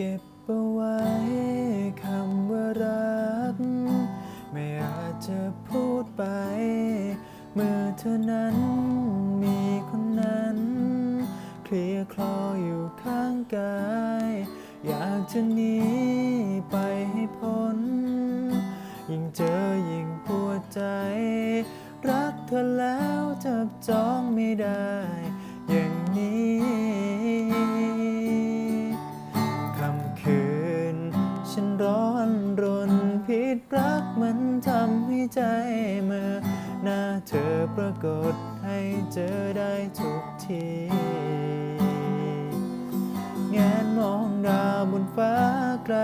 เก็บเอาไว้คำว่ารัก ไม่อาจจะพูดไป เมื่อเธอนั้นมีคนนั้น เคลียคลออยู่ข้างกาย อยากจะหนีไปให้พ้น ยิ่งเจอยิ่งปวดใจ รักเธอแล้วจับจองไม่ได้ รักมันทำให้ใจเมื่อหน้าเธอปรากฏให้เจอได้ทุกทีแงนมองดาวบนฟ้าไกล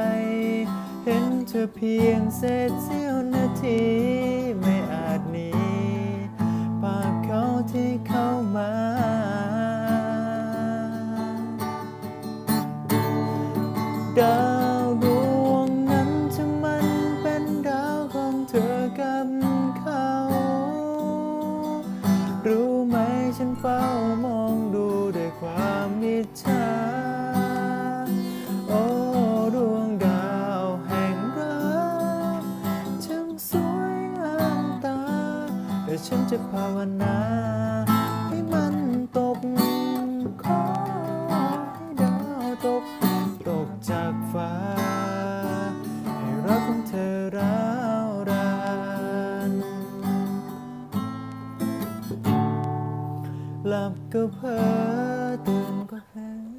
เห็นเธอเพียงเศษเสี้ยวนาทีไม่อาจหนีภาพเขาที่เข้ามาดาวด ฉันเฝ้ามองดูด้วยความมิจฉาโอ้ดวงดาวแห่งรักช่างสวยงามตา แต่ฉันจะภาวนาให้มันตก ขอให้ดาวตก ตกจากฟ้า ให้รักของเธอรัก หลับก็เพ้อตื่นก็แหา